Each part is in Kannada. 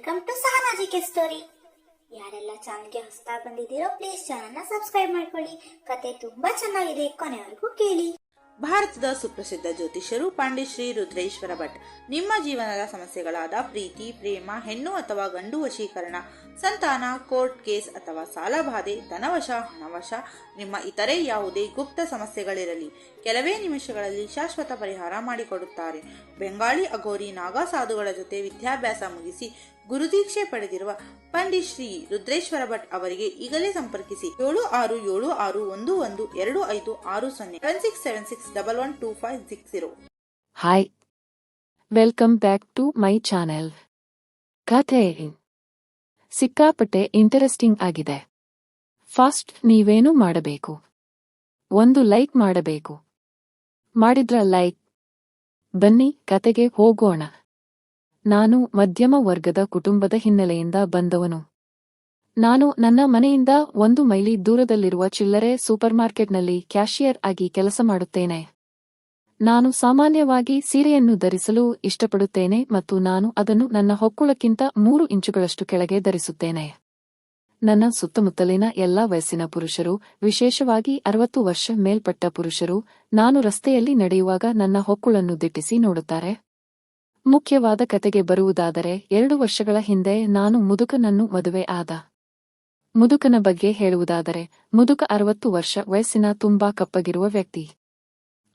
Welcome to Sahana GK story ಯಾರೆಲ್ಲ ಚಾನಲ್ಗೆ ಹೊಸದಾಗಿ ಬಂದಿದ್ದೀರೋ ಪ್ಲೀಸ್ ಚಾನಲ್ನ ಸಬ್ಸ್ಕ್ರೈಬ್ ಮಾಡ್ಕೊಳ್ಳಿ. ಕತೆ ತುಂಬಾ ಚೆನ್ನಾಗಿದೆ, ಕೊನೆವರೆಗೂ ಕೇಳಿ. ಭಾರತದ ಸುಪ್ರಸಿದ್ಧ ಜ್ಯೋತಿಷ್ಯರು ಪಾಂಡಿಶ್ರೀ ರುದ್ರೇಶ್ವರ ಭಟ್. ನಿಮ್ಮ ಜೀವನದ ಸಮಸ್ಯೆಗಳಾದ ಪ್ರೀತಿ, ಪ್ರೇಮ, ಹೆಣ್ಣು ಅಥವಾ ಗಂಡು ವಶೀಕರಣ, ಸಂತಾನ ಕೋರ್ಟ್ ಕೇಸ್ ಅಥವಾ ಸಾಲಬಾಧೆ ಧನವಶ, ಹಣವಶ, ನಿಮ್ಮ ಇತರೆ ಯಾವುದೇ ಗುಪ್ತ ಸಮಸ್ಯೆಗಳಿರಲಿ. ಕೆಲವೇ ನಿಮಿಷಗಳಲ್ಲಿ ಶಾಶ್ವತ ಪರಿಹಾರ ಮಾಡಿಕೊಡುತ್ತಾರೆ. ಬೆಂಗಾಳಿ ಅಘೋರಿ ನಾಗಾ ಸಾಧುಗಳ ಜೊತೆ ವಿದ್ಯಾಭ್ಯಾಸ ಮುಗಿಸಿ ಗುರುದೀಕ್ಷೆ ಪಡೆದಿರುವ ಪಂಡಿತ್ ಶ್ರೀ ರುದ್ರೇಶ್ವರ ಭಟ್ ಅವರಿಗೆ ಈಗಲೇ ಸಂಪರ್ಕಿಸಿ ಏಳು ಆರು ಏಳು ಆರು ಒಂದು ಒಂದು ಎರಡು ಐದು ಆರು ಸೊನ್ನೆ seven six seven six double one two five six zero hi welcome back to my channel ಕಥೆ ಸಿಕ್ಕಾಪಟ್ಟೆ ಇಂಟರೆಸ್ಟಿಂಗ್ ಆಗಿದೆ. ಫಸ್ಟ್ ನೀವೇನು ಮಾಡಬೇಕು? ಒಂದು ಲೈಕ್ ಮಾಡಬೇಕು. ಮಾಡಿದ್ರ ಲೈಕ್ ಬನ್ನಿ ಕತೆಗೆ ಹೋಗೋಣ. ನಾನು ಮಧ್ಯಮ ವರ್ಗದ ಕುಟುಂಬದ ಹಿನ್ನೆಲೆಯಿಂದ ಬಂದವನು. ನಾನು ನನ್ನ ಮನೆಯಿಂದ ಒಂದು ಮೈಲಿ ದೂರದಲ್ಲಿರುವ ಚಿಲ್ಲರೆ ಸೂಪರ್ಮಾರ್ಕೆಟ್ನಲ್ಲಿ ಕ್ಯಾಶಿಯರ್ ಆಗಿ ಕೆಲಸ ಮಾಡುತ್ತೇನೆ. ನಾನು ಸಾಮಾನ್ಯವಾಗಿ ಸೀರೆಯನ್ನು ಧರಿಸಲು ಇಷ್ಟಪಡುತ್ತೇನೆ ಮತ್ತು ನಾನು ಅದನ್ನು ನನ್ನ ಹೊಕ್ಕುಳಕ್ಕಿಂತ ಮೂರು ಇಂಚುಗಳಷ್ಟು ಕೆಳಗೆ ಧರಿಸುತ್ತೇನೆ. ನನ್ನ ಸುತ್ತಮುತ್ತಲಿನ ಎಲ್ಲಾ ವಯಸ್ಸಿನ ಪುರುಷರು, ವಿಶೇಷವಾಗಿ ಅರವತ್ತು ವರ್ಷ ಮೇಲ್ಪಟ್ಟ ಪುರುಷರು, ನಾನು ರಸ್ತೆಯಲ್ಲಿ ನಡೆಯುವಾಗ ನನ್ನ ಹೊಕ್ಕುಳನ್ನು ದಿಟ್ಟಿಸಿ ನೋಡುತ್ತಾರೆ. ಮುಖ್ಯವಾದ ಕತೆಗೆ ಬರುವುದಾದರೆ, ಎರಡು ವರ್ಷಗಳ ಹಿಂದೆ ನಾನು ಮುದುಕನನ್ನು ಮದುವೆ ಆದ. ಮುದುಕನ ಬಗ್ಗೆ ಹೇಳುವುದಾದರೆ, ಮುದುಕ ಅರವತ್ತು ವರ್ಷ ವಯಸ್ಸಿನ ತುಂಬಾ ಕಪ್ಪಗಿರುವ ವ್ಯಕ್ತಿ.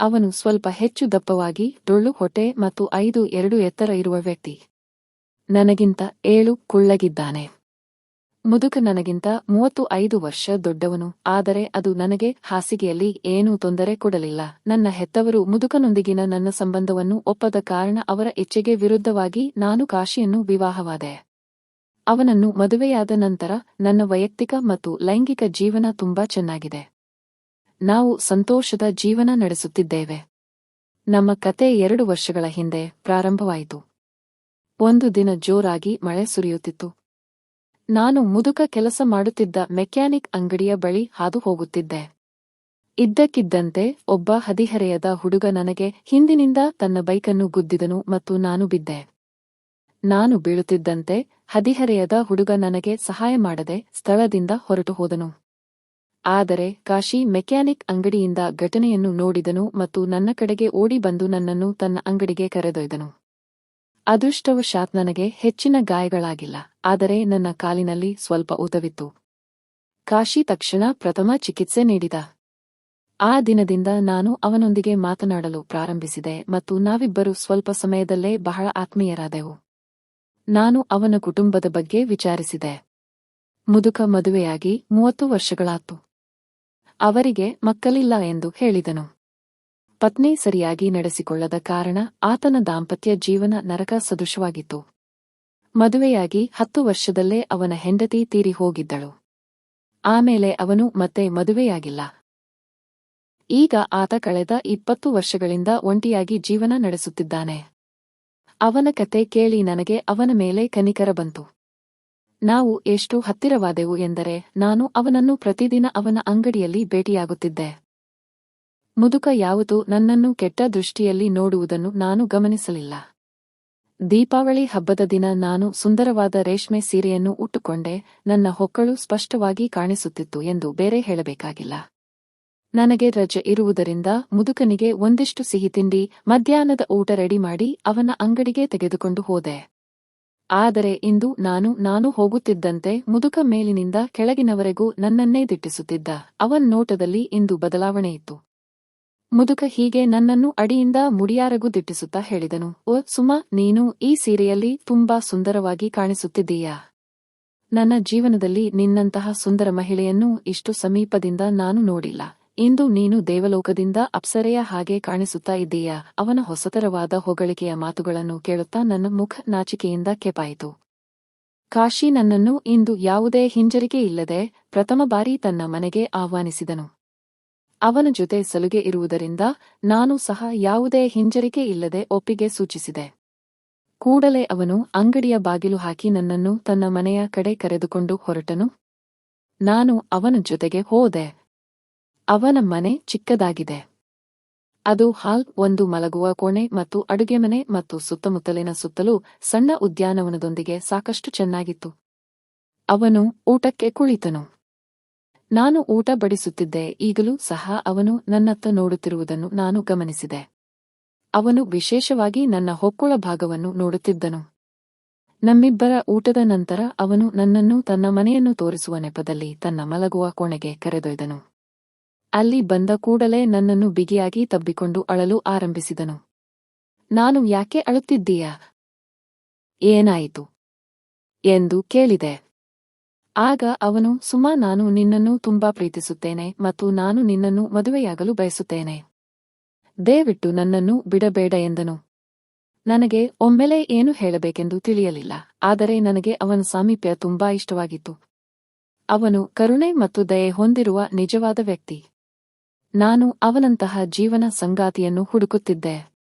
ಅವನು ಸ್ವಲ್ಪ ಹೆಚ್ಚು ದಪ್ಪವಾಗಿ, ಡೊಳ್ಳು ಹೊಟ್ಟೆ ಮತ್ತು ಐದು ಎರಡು ಎತ್ತರ ಇರುವ ವ್ಯಕ್ತಿ. ನನಗಿಂತ ಏಳು ಕುಳ್ಳಗಿದ್ದಾನೆ. ಮುದುಕ ನನಗಿಂತ ಮೂವತ್ತು ಐದು ವರ್ಷ ದೊಡ್ಡವನು, ಆದರೆ ಅದು ನನಗೆ ಹಾಸಿಗೆಯಲ್ಲಿ ಏನೂ ತೊಂದರೆ ಕೊಡಲಿಲ್ಲ. ನನ್ನ ಹೆತ್ತವರು ಮುದುಕನೊಂದಿಗಿನ ನನ್ನ ಸಂಬಂಧವನ್ನು ಒಪ್ಪದ ಕಾರಣ ಅವರ ಇಚ್ಛೆಗೆ ವಿರುದ್ಧವಾಗಿ ನಾನು ಕಾಶಿಯನ್ನು ವಿವಾಹವಾದೆ. ಅವನನ್ನು ಮದುವೆಯಾದ ನಂತರ ನನ್ನ ವೈಯಕ್ತಿಕ ಮತ್ತು ಲೈಂಗಿಕ ಜೀವನ ತುಂಬಾ ಚೆನ್ನಾಗಿದೆ. ನಾವು ಸಂತೋಷದ ಜೀವನ ನಡೆಸುತ್ತಿದ್ದೇವೆ. ನಮ್ಮ ಕತೆ ಎರಡು ವರ್ಷಗಳ ಹಿಂದೆ ಪ್ರಾರಂಭವಾಯಿತು. ಒಂದು ದಿನ ಜೋರಾಗಿ ಮಳೆ ಸುರಿಯುತ್ತಿತ್ತು. ನಾನು ಮುದುಕ ಕೆಲಸ ಮಾಡುತ್ತಿದ್ದ ಮೆಕ್ಯಾನಿಕ್ ಅಂಗಡಿಯ ಬಳಿ ಹಾದು ಹೋಗುತ್ತಿದ್ದೆ. ಇದ್ದಕ್ಕಿದ್ದಂತೆ ಒಬ್ಬ ಹದಿಹರೆಯದ ಹುಡುಗ ನನಗೆ ಹಿಂದಿನಿಂದ ತನ್ನ ಬೈಕನ್ನು ಗುದ್ದಿದನು ಮತ್ತು ನಾನು ಬಿದ್ದೆ. ನಾನು ಬೀಳುತ್ತಿದ್ದಂತೆ ಹದಿಹರೆಯದ ಹುಡುಗ ನನಗೆ ಸಹಾಯ ಮಾಡದೆ ಸ್ಥಳದಿಂದ ಹೊರಟು ಹೋದನು. ಆದರೆ ಕಾಶಿ ಮೆಕ್ಯಾನಿಕ್ ಅಂಗಡಿಯಿಂದ ಘಟನೆಯನ್ನು ನೋಡಿದನು ಮತ್ತು ನನ್ನ ಕಡೆಗೆ ಓಡಿ ಬಂದು ನನ್ನನ್ನು ತನ್ನ ಅಂಗಡಿಗೆ ಕರೆದೊಯ್ದನು. ಅದೃಷ್ಟವಶಾತ್ ನನಗೆ ಹೆಚ್ಚಿನ ಗಾಯಗಳಾಗಿಲ್ಲ, ಆದರೆ ನನ್ನ ಕಾಲಿನಲ್ಲಿ ಸ್ವಲ್ಪ ಊತವಿತ್ತು. ಕಾಶಿ ತಕ್ಷಣ ಪ್ರಥಮ ಚಿಕಿತ್ಸೆ ನೀಡಿದ. ಆ ದಿನದಿಂದ ನಾನು ಅವನೊಂದಿಗೆ ಮಾತನಾಡಲು ಪ್ರಾರಂಭಿಸಿದೆ ಮತ್ತು ನಾವಿಬ್ಬರು ಸ್ವಲ್ಪ ಸಮಯದಲ್ಲೇ ಬಹಳ ಆತ್ಮೀಯರಾದೆವು. ನಾನು ಅವನ ಕುಟುಂಬದ ಬಗ್ಗೆ ವಿಚಾರಿಸಿದೆ. ಮುದುಕ ಮದುವೆಯಾಗಿ ಮೂವತ್ತು ವರ್ಷಗಳಾತು ಅವರಿಗೆ ಮಕ್ಕಳಿಲ್ಲ ಎಂದು ಹೇಳಿದನು. ಪತ್ನಿ ಸರಿಯಾಗಿ ನಡೆಸಿಕೊಳ್ಳದ ಕಾರಣ ಆತನ ದಾಂಪತ್ಯ ಜೀವನ ನರಕ ಸದೃಶವಾಗಿತ್ತು. ಮದುವೆಯಾಗಿ ಹತ್ತು ವರ್ಷದಲ್ಲೇ ಅವನ ಹೆಂಡತಿ ತೀರಿ ಹೋಗಿದ್ದಳು. ಆಮೇಲೆ ಅವನು ಮತ್ತೆ ಮದುವೆಯಾಗಿಲ್ಲ. ಈಗ ಆತ ಕಳೆದ ಇಪ್ಪತ್ತು ವರ್ಷಗಳಿಂದ ಒಂಟಿಯಾಗಿ ಜೀವನ ನಡೆಸುತ್ತಿದ್ದಾನೆ. ಅವನ ಕತೆ ಕೇಳಿ ನನಗೆ ಅವನ ಮೇಲೆ ಕನಿಕರ ಬಂತು. ನಾವು ಎಷ್ಟು ಹತ್ತಿರವಾದೆವು ಎಂದರೆ ನಾನು ಅವನನ್ನು ಪ್ರತಿದಿನ ಅವನ ಅಂಗಡಿಯಲ್ಲಿ ಭೇಟಿಯಾಗುತ್ತಿದ್ದೆ. ಮುದುಕ ಯಾವುದೋ ನನ್ನನ್ನು ಕೆಟ್ಟ ದೃಷ್ಟಿಯಲ್ಲಿ ನೋಡುವುದನ್ನು ನಾನು ಗಮನಿಸಲಿಲ್ಲ. ದೀಪಾವಳಿ ಹಬ್ಬದ ದಿನ ನಾನು ಸುಂದರವಾದ ರೇಷ್ಮೆ ಸೀರೆಯನ್ನು ಉಟ್ಟುಕೊಂಡೆ, ನನ್ನ ಹೊಕ್ಕಳು ಸ್ಪಷ್ಟವಾಗಿ ಕಾಣಿಸುತ್ತಿತ್ತು ಎಂದು ಬೇರೆ ಹೇಳಬೇಕಾಗಿಲ್ಲ. ನನಗೆ ರಜೆ ಇರುವುದರಿಂದ ಮುದುಕನಿಗೆ ಒಂದಿಷ್ಟು ಸಿಹಿ ತಿಂಡಿ, ಮಧ್ಯಾಹ್ನದ ಊಟ ರೆಡಿ ಮಾಡಿ ಅವನ ಅಂಗಡಿಗೆ ತೆಗೆದುಕೊಂಡು ಹೋದೆ. ಆದರೆ ಇಂದು ನಾನು ನಾನು ಹೋಗುತ್ತಿದ್ದಂತೆ ಮುದುಕ ಮೇಲಿನಿಂದ ಕೆಳಗಿನವರೆಗೂ ನನ್ನನ್ನೇ ದಿಟ್ಟಿಸುತ್ತಿದ್ದ ಅವನ್ ನೋಟದಲ್ಲಿ ಇಂದು ಬದಲಾವಣೆಯಿತ್ತು. ಮುದುಕ ಹೀಗೆ ನನ್ನನ್ನು ಅಡಿಯಿಂದ ಮುಡಿಯಾರಗೂ ದಿಟ್ಟಿಸುತ್ತಾ ಹೇಳಿದನು, ಓ ಸುಮಾ, ನೀನು ಈ ಸೀರೆಯಲ್ಲಿ ತುಂಬಾ ಸುಂದರವಾಗಿ ಕಾಣಿಸುತ್ತಿದ್ದೀಯಾ? ನನ್ನ ಜೀವನದಲ್ಲಿ ನಿನ್ನಂತಹ ಸುಂದರ ಮಹಿಳೆಯನ್ನು ಇಷ್ಟು ಸಮೀಪದಿಂದ ನಾನು ನೋಡಿಲ್ಲ. ಇಂದು ನೀನು ದೇವಲೋಕದಿಂದ ಅಪ್ಸರೆಯ ಹಾಗೆ ಕಾಣಿಸುತ್ತಾ ಇದ್ದೀಯಾ? ಅವನ ಹೊಸತರವಾದ ಹೊಗಳಿಕೆಯ ಮಾತುಗಳನ್ನು ಕೇಳುತ್ತಾ ನನ್ನ ಮುಖ ನಾಚಿಕೆಯಿಂದ ಕೆಪಾಯಿತು. ಕಾಶಿ ನನ್ನನ್ನು ಇಂದು ಯಾವುದೇ ಹಿಂಜರಿಕೆ ಇಲ್ಲದೆ ಪ್ರಥಮ ಬಾರಿ ತನ್ನ ಮನೆಗೆ ಆಹ್ವಾನಿಸಿದನು. ಅವನ ಜೊತೆ ಸಲುಗೆ ಇರುವುದರಿಂದ ನಾನು ಸಹ ಯಾವುದೇ ಹಿಂಜರಿಕೆ ಇಲ್ಲದೆ ಒಪ್ಪಿಗೆ ಸೂಚಿಸಿದೆ. ಕೂಡಲೇ ಅವನು ಅಂಗಡಿಯ ಬಾಗಿಲು ಹಾಕಿ ನನ್ನನ್ನು ತನ್ನ ಮನೆಯ ಕಡೆ ಕರೆದುಕೊಂಡು ಹೊರಟನು. ನಾನು ಅವನ ಜೊತೆಗೆ ಹೋದೆ. ಅವನ ಮನೆ ಚಿಕ್ಕದಾಗಿದೆ. ಅದು ಹಾಲ್ ಒಂದು ಮಲಗುವ ಕೋಣೆ ಮತ್ತು ಅಡುಗೆಮನೆ ಮತ್ತು ಸುತ್ತಮುತ್ತಲಿನ ಸುತ್ತಲೂ ಸಣ್ಣ ಉದ್ಯಾನವನದೊಂದಿಗೆ ಸಾಕಷ್ಟು ಚೆನ್ನಾಗಿತ್ತು. ಅವನು ಊಟಕ್ಕೆ ಕುಳಿತನು. ನಾನು ಊಟ ಬಡಿಸುತ್ತಿದ್ದೆ, ಈಗಲೂ ಸಹ ಅವನು ನನ್ನತ್ತ ನೋಡುತ್ತಿರುವುದನ್ನು ನಾನು ಗಮನಿಸಿದೆ. ಅವನು ವಿಶೇಷವಾಗಿ ನನ್ನ ಹೊಕ್ಕುಳ ಭಾಗವನ್ನು ನೋಡುತ್ತಿದ್ದನು. ನಮ್ಮಿಬ್ಬರ ಊಟದ ನಂತರ ಅವನು ನನ್ನನ್ನು ತನ್ನ ಮನೆಯನ್ನು ತೋರಿಸುವ ನೆಪದಲ್ಲಿ ತನ್ನ ಮಲಗುವ ಕೋಣೆಗೆ ಕರೆದೊಯ್ದನು. ಅಲ್ಲಿ ಬಂದ ಕೂಡಲೇ ನನ್ನನ್ನು ಬಿಗಿಯಾಗಿ ತಬ್ಬಿಕೊಂಡು ಅಳಲು ಆರಂಭಿಸಿದನು. ನಾನು ಯಾಕೆ ಅಳುತ್ತಿದ್ದೀಯಾ? ಏನಾಯಿತು? ಎಂದು ಕೇಳಿದೆ. ಆಗ ಅವನು, ಸುಮಾ, ನಾನು ನಿನ್ನನ್ನು ತುಂಬಾ ಪ್ರೀತಿಸುತ್ತೇನೆ ಮತ್ತು ನಾನು ನಿನ್ನನ್ನು ಮದುವೆಯಾಗಲು ಬಯಸುತ್ತೇನೆ. ದಯವಿಟ್ಟು ನನ್ನನ್ನು ಬಿಡಬೇಡ ಎಂದನು. ನನಗೆ ಒಮ್ಮೆಲೆ ಏನು ಹೇಳಬೇಕೆಂದು ತಿಳಿಯಲಿಲ್ಲ, ಆದರೆ ನನಗೆ ಅವನ ಸಾಮೀಪ್ಯ ತುಂಬಾ ಇಷ್ಟವಾಗಿತ್ತು. ಅವನು ಕರುಣೆ ಮತ್ತು ದಯೆ ಹೊಂದಿರುವ ನಿಜವಾದ ವ್ಯಕ್ತಿ. ನಾನು ಅವನಂತಹ ಜೀವನ ಸಂಗಾತಿಯನ್ನು ಹುಡುಕುತ್ತಿದ್ದೆ.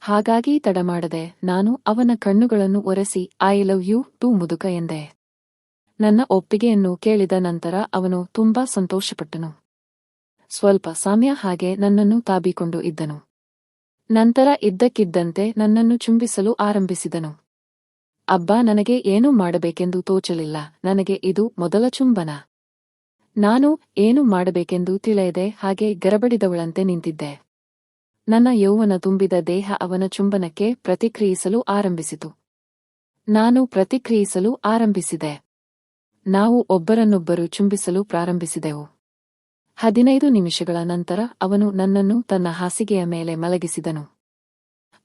ಹಾಗಾಗಿ ತಡಮಾಡದೆ ನಾನು ಅವನ ಕಣ್ಣುಗಳನ್ನು ಒರೆಸಿ ಐ ಲವ್ ಯು ಟೂ ಮುದುಕ, ಎಂದೆ. ನನ್ನ ಒಪ್ಪಿಗೆಯನ್ನು ಕೇಳಿದ ನಂತರ ಅವನು ತುಂಬಾ ಸಂತೋಷಪಟ್ಟನು. ಸ್ವಲ್ಪ ಸಾಮ್ಯ ಹಾಗೆ ನನ್ನನ್ನು ತಾಬಿಕೊಂಡು ಇದ್ದನು. ನಂತರ ಇದ್ದಕ್ಕಿದ್ದಂತೆ ನನ್ನನ್ನು ಚುಂಬಿಸಲು ಆರಂಭಿಸಿದನು. ಅಬ್ಬ, ನನಗೆ ಏನು ಮಾಡಬೇಕೆಂದು ತೋಚಲಿಲ್ಲ. ನನಗೆ ಇದು ಮೊದಲ ಚುಂಬನ. ನಾನು ಏನು ಮಾಡಬೇಕೆಂದು ತಿಳಿಯದೆ ಹಾಗೆ ಗರಬಡಿದವಳಂತೆ ನಿಂತಿದ್ದೆ. ನನ್ನ ಯೌವನ ತುಂಬಿದ ದೇಹ ಅವನ ಚುಂಬನಕ್ಕೆ ಪ್ರತಿಕ್ರಿಯಿಸಲು ಆರಂಭಿಸಿತು. ನಾನು ಪ್ರತಿಕ್ರಿಯಿಸಲು ಆರಂಭಿಸಿದೆ. ನಾವು ಒಬ್ಬರನ್ನೊಬ್ಬರು ಚುಂಬಿಸಲು ಪ್ರಾರಂಭಿಸಿದೆವು. ಹದಿನೈದು ನಿಮಿಷಗಳ ನಂತರ ಅವನು ನನ್ನನ್ನು ತನ್ನ ಹಾಸಿಗೆಯ ಮೇಲೆ ಮಲಗಿಸಿದನು.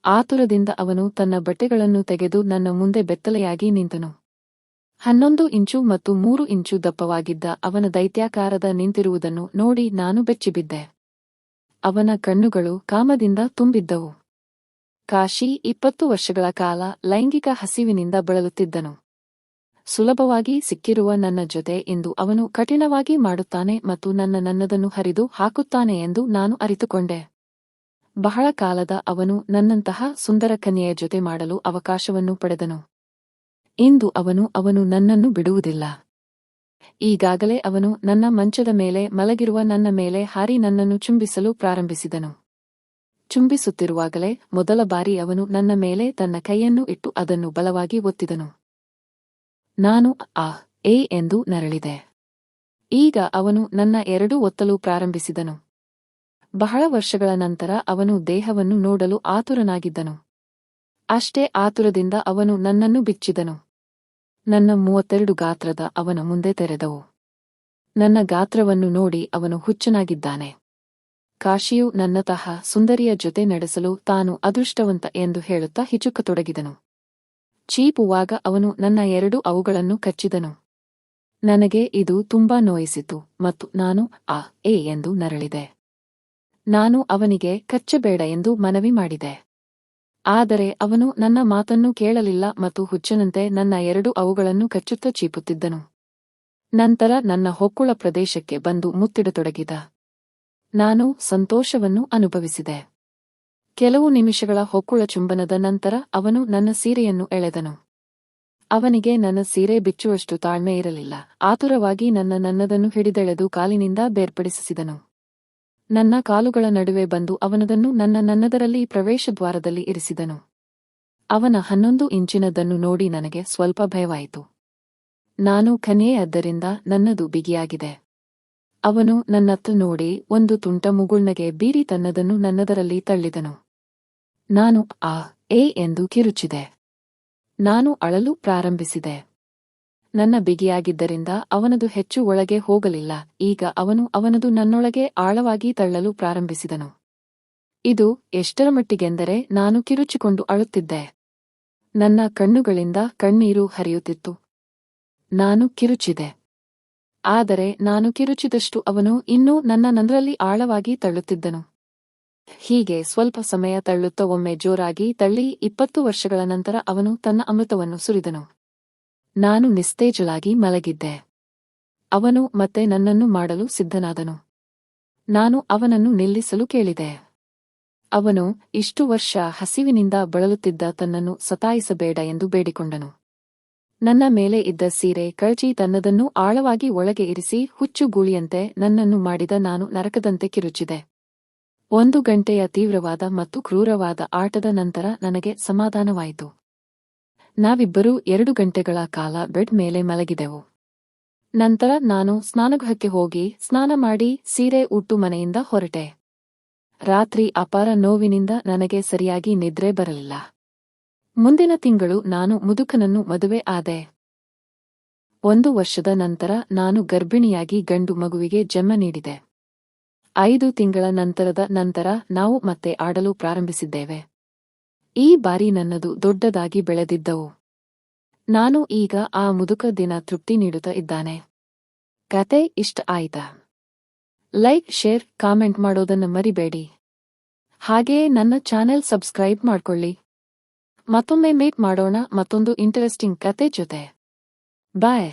ಆತುರದಿಂದ ಅವನು ತನ್ನ ಬಟ್ಟೆಗಳನ್ನು ತೆಗೆದು ನನ್ನ ಮುಂದೆ ಬೆತ್ತಲೆಯಾಗಿ ನಿಂತನು. ಹನ್ನೊಂದು ಇಂಚು ಮತ್ತು ಮೂರು ಇಂಚು ದಪ್ಪವಾಗಿದ್ದ ಅವನ ದೈತ್ಯಾಕಾರದ ನಿಂತಿರುವುದನ್ನು ನೋಡಿ ನಾನು ಬೆಚ್ಚಿಬಿದ್ದೆ. ಅವನ ಕಣ್ಣುಗಳು ಕಾಮದಿಂದ ತುಂಬಿದ್ದವು. ಕಾಶಿ ಇಪ್ಪತ್ತು ವರ್ಷಗಳ ಕಾಲ ಲೈಂಗಿಕ ಹಸಿವಿನಿಂದ ಬಳಲುತ್ತಿದ್ದನು. ಸುಲಭವಾಗಿ ಸಿಕ್ಕಿರುವ ನನ್ನ ಜೊತೆ ಎಂದು ಅವನು ಕಠಿಣವಾಗಿ ಮಾಡುತ್ತಾನೆ ಮತ್ತು ನನ್ನ ನನ್ನದನ್ನು ಹರಿದು ಹಾಕುತ್ತಾನೆ ಎಂದು ನಾನು ಅರಿತುಕೊಂಡೆ. ಬಹಳ ಕಾಲದ ಅವನು ನನ್ನಂತಹ ಸುಂದರ ಕನ್ಯೆಯ ಜೊತೆ ಮಾಡಲು ಅವಕಾಶವನ್ನು ಪಡೆದನು. ಇಂದು ಅವನು ಅವನು ನನ್ನನ್ನು ಬಿಡುವುದಿಲ್ಲ. ಈಗಾಗಲೇ ಅವನು ನನ್ನ ಮಂಚದ ಮೇಲೆ ಮಲಗಿರುವ ನನ್ನ ಮೇಲೆ ಹಾರಿ ನನ್ನನ್ನು ಚುಂಬಿಸಲು ಪ್ರಾರಂಭಿಸಿದನು. ಚುಂಬಿಸುತ್ತಿರುವಾಗಲೇ ಮೊದಲ ಬಾರಿ ಅವನು ನನ್ನ ಮೇಲೆ ತನ್ನ ಕೈಯನ್ನು ಇಟ್ಟು ಅದನ್ನು ಬಲವಾಗಿ ಒತ್ತಿದನು. ನಾನು ಆ ಏ ಎಂದು ನರಳಿದೆ. ಈಗ ಅವನು ನನ್ನ ಎರಡೂ ಒತ್ತಲು ಪ್ರಾರಂಭಿಸಿದನು. ಬಹಳ ವರ್ಷಗಳ ನಂತರ ಅವನು ದೇಹವನ್ನು ನೋಡಲು ಆತುರನಾಗಿದ್ದನು. ಅಷ್ಟೇ ಆತುರದಿಂದ ಅವನು ನನ್ನನ್ನು ಬಿಚ್ಚಿದನು. ನನ್ನ ಮೂವತ್ತೆರಡು ಗಾತ್ರದ ಅವನ ಮುಂದೆ ತೆರೆದವು. ನನ್ನ ಗಾತ್ರವನ್ನು ನೋಡಿ ಅವನು ಹುಚ್ಚನಾಗಿದ್ದಾನೆ. ಕಾಶಿಯು ನನ್ನತಹ ಸುಂದರಿಯ ಜೊತೆ ನಡೆಸಲು ತಾನು ಅದೃಷ್ಟವಂತ ಎಂದು ಹೇಳುತ್ತಾ ಹಿಚುಕತೊಡಗಿದನು. ಚೀಪುವಾಗ ಅವನು ನನ್ನ ಎರಡು ಅವುಗಳನ್ನು ಕಚ್ಚಿದನು. ನನಗೆ ಇದು ತುಂಬಾ ನೋಯಿಸಿತು ಮತ್ತು ನಾನು ಆ, ಏ ಎಂದು ನರಳಿದೆ. ನಾನು ಅವನಿಗೆ ಕಚ್ಚಬೇಡ ಎಂದು ಮನವಿ ಮಾಡಿದೆ. ಆದರೆ ಅವನು ನನ್ನ ಮಾತನ್ನು ಕೇಳಲಿಲ್ಲ ಮತ್ತು ಹುಚ್ಚನಂತೆ ನನ್ನ ಎರಡು ಅವುಗಳನ್ನು ಕಚ್ಚುತ್ತಾ ಚೀಪುತ್ತಿದ್ದನು. ನಂತರ ನನ್ನ ಹೊಕ್ಕುಳ ಪ್ರದೇಶಕ್ಕೆ ಬಂದು ಮುತ್ತಿಡತೊಡಗಿದ. ನಾನು ಸಂತೋಷವನ್ನು ಅನುಭವಿಸಿದೆ. ಕೆಲವು ನಿಮಿಷಗಳ ಹೊಕ್ಕುಳ ಚುಂಬನದ ನಂತರ ಅವನು ನನ್ನ ಸೀರೆಯನ್ನು ಎಳೆದನು. ಅವನಿಗೆ ನನ್ನ ಸೀರೆ ಬಿಚ್ಚುವಷ್ಟು ತಾಳ್ಮೆ ಇರಲಿಲ್ಲ. ಆತುರವಾಗಿ ನನ್ನ ನನ್ನದನ್ನು ಹಿಡಿದೆಳೆದು ಕಾಲಿನಿಂದ ಬೇರ್ಪಡಿಸಿದನು ನನ್ನ ಕಾಲುಗಳ ನಡುವೆ ಬಂದು ಅವನದನ್ನು ನನ್ನ ನನ್ನದರಲ್ಲಿ ಪ್ರವೇಶದ್ವಾರದಲ್ಲಿ ಇರಿಸಿದನು. ಅವನ ಹನ್ನೊಂದು ಇಂಚಿನದನ್ನು ನೋಡಿ ನನಗೆ ಸ್ವಲ್ಪ ಭಯವಾಯಿತು. ನಾನು ಕನ್ಯೆಯಾದ್ದರಿಂದ ನನ್ನದು ಬಿಗಿಯಾಗಿದೆ. ಅವನು ನನ್ನತ್ತ ನೋಡಿ ಒಂದು ತುಂಟ ಮುಗುಳ್ನಗೆ ಬೀರಿ ತನ್ನದನ್ನು ನನ್ನದರಲ್ಲಿ ತಳ್ಳಿದನು. ನಾನು ಆ ಏ ಎಂದು ಕಿರುಚಿದೆ. ನಾನು ಅಳಲು ಪ್ರಾರಂಭಿಸಿದೆ. ನನ್ನ ಬಿಗಿಯಾಗಿದ್ದರಿಂದ ಅವನದು ಹೆಚ್ಚು ಒಳಗೆ ಹೋಗಲಿಲ್ಲ, ಈಗ ಅವನು ಅವನದು ನನ್ನೊಳಗೆ ಆಳವಾಗಿ ತಳ್ಳಲು ಪ್ರಾರಂಭಿಸಿದನು. ಇದು ಎಷ್ಟರ ಮಟ್ಟಿಗೆಂದರೆ ನಾನು ಕಿರುಚಿಕೊಂಡು ಅಳುತ್ತಿದ್ದೆ. ನನ್ನ ಕಣ್ಣುಗಳಿಂದ ಕಣ್ಣೀರು ಹರಿಯುತ್ತಿತ್ತು. ನಾನು ಕಿರುಚಿದೆ. ಆದರೆ ನಾನು ಕಿರುಚಿದಷ್ಟು ಅವನು ಇನ್ನೂ ನನ್ನ ನಂದ್ರಲ್ಲಿ ಆಳವಾಗಿ ತಳ್ಳುತ್ತಿದ್ದನು. ಹೀಗೆ ಸ್ವಲ್ಪ ಸಮಯ ತಳ್ಳುತ್ತ ಒಮ್ಮೆ ಜೋರಾಗಿ ತಳ್ಳಿ ಇಪ್ಪತ್ತು ವರ್ಷಗಳ ನಂತರ ಅವನು ತನ್ನ ಅಮೃತವನ್ನು ಸುರಿದನು. ನಾನು ನಿಸ್ತೇಜಲಾಗಿ ಮಲಗಿದ್ದೆ. ಅವನು ಮತ್ತೆ ನನ್ನನ್ನು ಮಾಡಲು ಸಿದ್ಧನಾದನು. ನಾನು ಅವನನ್ನು ನಿಲ್ಲಿಸಲು ಕೇಳಿದೆ. ಅವನು ಇಷ್ಟು ವರ್ಷ ಹಸಿವಿನಿಂದ ಬಳಲುತ್ತಿದ್ದ ತನ್ನನ್ನು ಸತಾಯಿಸಬೇಡ ಎಂದು ಬೇಡಿಕೊಂಡನು. ನನ್ನ ಮೇಲೆ ಇದ್ದ ಸೀರೆ, ಕಳಚಿ ತನ್ನದನ್ನು ಆಳವಾಗಿ ಒಳಗೆ ಇರಿಸಿ ಹುಚ್ಚುಗೂಳಿಯಂತೆ ನನ್ನನ್ನು ಮಾಡಿದ ನಾನು ನರಕದಂತೆ ಕಿರುಚಿದೆ. ಒಂದು ಗಂಟೆಯ ತೀವ್ರವಾದ ಮತ್ತು ಕ್ರೂರವಾದ ಆಟದ ನಂತರ ನನಗೆ ಸಮಾಧಾನವಾಯಿತು. ನಾವಿಬ್ಬರೂ ಎರಡು ಗಂಟೆಗಳ ಕಾಲ ಬೆಡ್ ಮೇಲೆ ಮಲಗಿದೆವು. ನಂತರ ನಾನು ಸ್ನಾನಗೃಹಕ್ಕೆ ಹೋಗಿ ಸ್ನಾನ ಮಾಡಿ ಸೀರೆ ಉಟ್ಟು ಮನೆಯಿಂದ ಹೊರಟೆ. ರಾತ್ರಿ ಅಪಾರ ನೋವಿನಿಂದ ನನಗೆ ಸರಿಯಾಗಿ ನಿದ್ರೆ ಬರಲಿಲ್ಲ. ಮುಂದಿನ ತಿಂಗಳು ನಾನು ಮುದುಕನನ್ನು ಮದುವೆ ಆದೆ. ಒಂದು ವರ್ಷದ ನಂತರ ನಾನು ಗರ್ಭಿಣಿಯಾಗಿ ಗಂಡು ಮಗುವಿಗೆ ಜನ್ಮ ನೀಡಿದೆ. ಐದು ತಿಂಗಳ ನಂತರದ ನಂತರ ನಾವು ಮತ್ತೆ ಆಡಲು ಪ್ರಾರಂಭಿಸಿದ್ದೇವೆ. ಈ ಬಾರಿ ನನ್ನದು ದೊಡ್ಡದಾಗಿ ಬೆಳೆದಿದ್ದವು. ನಾನು ಈಗ ಆ ಮುದುಕ ದಿನ ತೃಪ್ತಿ ನೀಡುತ್ತಾ ಇದ್ದಾನೆ. ಕತೆ ಇಷ್ಟ ಆಯ್ತ. ಲೈಕ್, ಶೇರ್, ಕಾಮೆಂಟ್ ಮಾಡೋದನ್ನ ಮರಿಬೇಡಿ. ಹಾಗೆಯೇ ನನ್ನ ಚಾನೆಲ್ ಸಬ್ಸ್ಕ್ರೈಬ್ ಮಾಡ್ಕೊಳ್ಳಿ. ಮತ್ತೊಮ್ಮೆ ಮೀಟ್ ಮಾಡೋಣ ಮತ್ತೊಂದು ಇಂಟರೆಸ್ಟಿಂಗ್ ಕತೆ ಜೊತೆ. ಬಾಯ್.